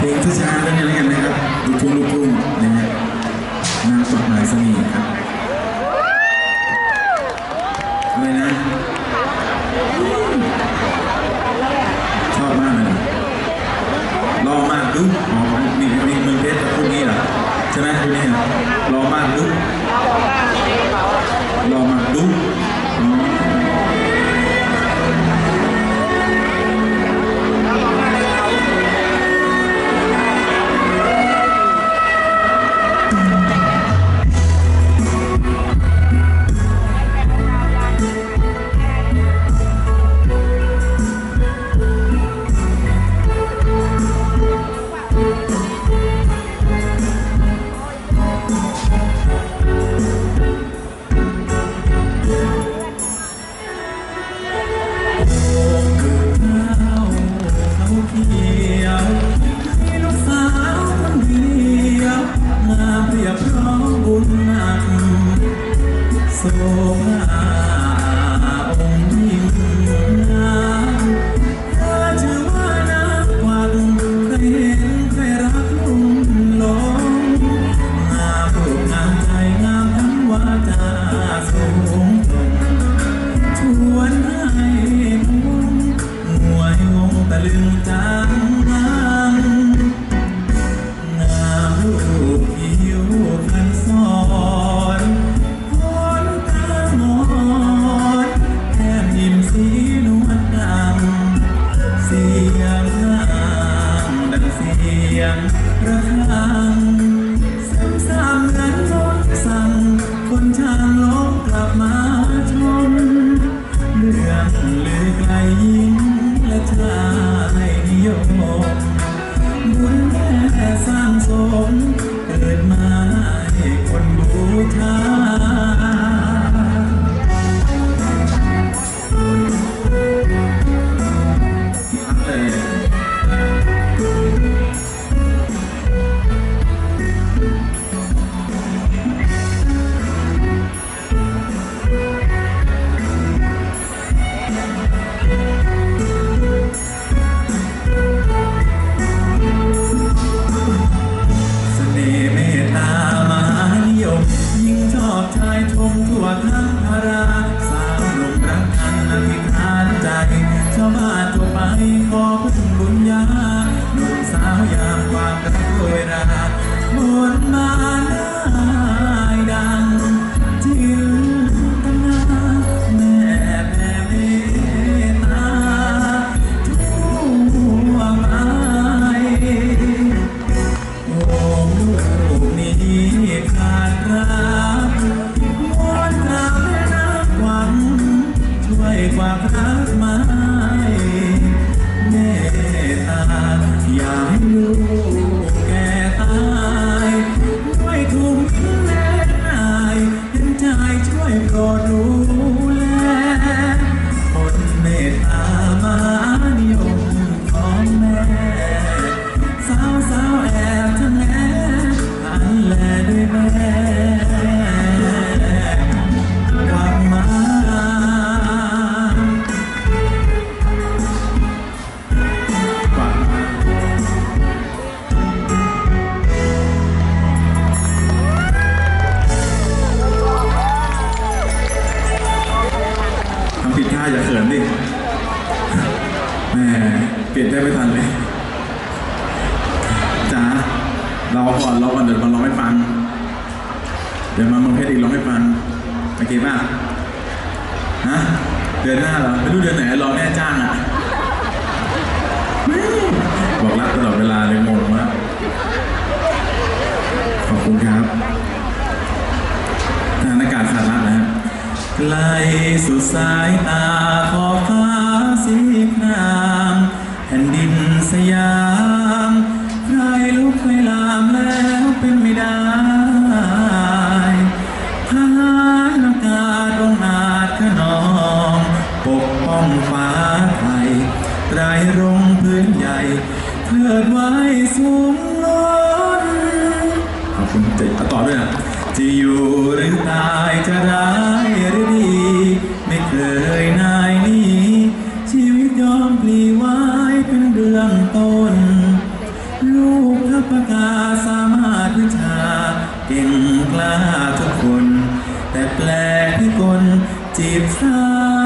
เพลงช้าๆแล้วเนี่ยแล้วกันนะครับลูกทุ่งลูกทุ่ ยงระฆัง บนมาได้ดังจินตนาแม่แผ่เมตตาทั่วไปโอ้ลูกนี้ขาดรักมนตราแม่นักหวังช่วยกว่ารักไม้เมตตาอย่า เปลี่ยนได้ไม่ทันเลยจ๋าเราก่อนเราก่อนเดี๋ยวมาร้องให้ฟัง เดี๋ยวมาเมืองเพชรอีกร้องให้ฟังโอเคป่ะฮะเดือนหน้าเหรอไม่รู้เดือนไหนรอแม่จ้างอะบอกรักตลอดเวลาเลยงงมากขอบคุณครับทารอากาศขาดรักนะฮะไกลสุดสายตาขอ เทิดไว้สูงล้นขอบคุณจ๊ต่อด้วยนะจะอยู่หรือตายจะร้ายหรือดี ไม่เคยนายหนี้ชีวิตยอมปลีไว้เป็นเบื้องต้น ลูปกาสามารถวิชาเก่งกล้าทุกคน แต่แปลกพิกลจีบสาว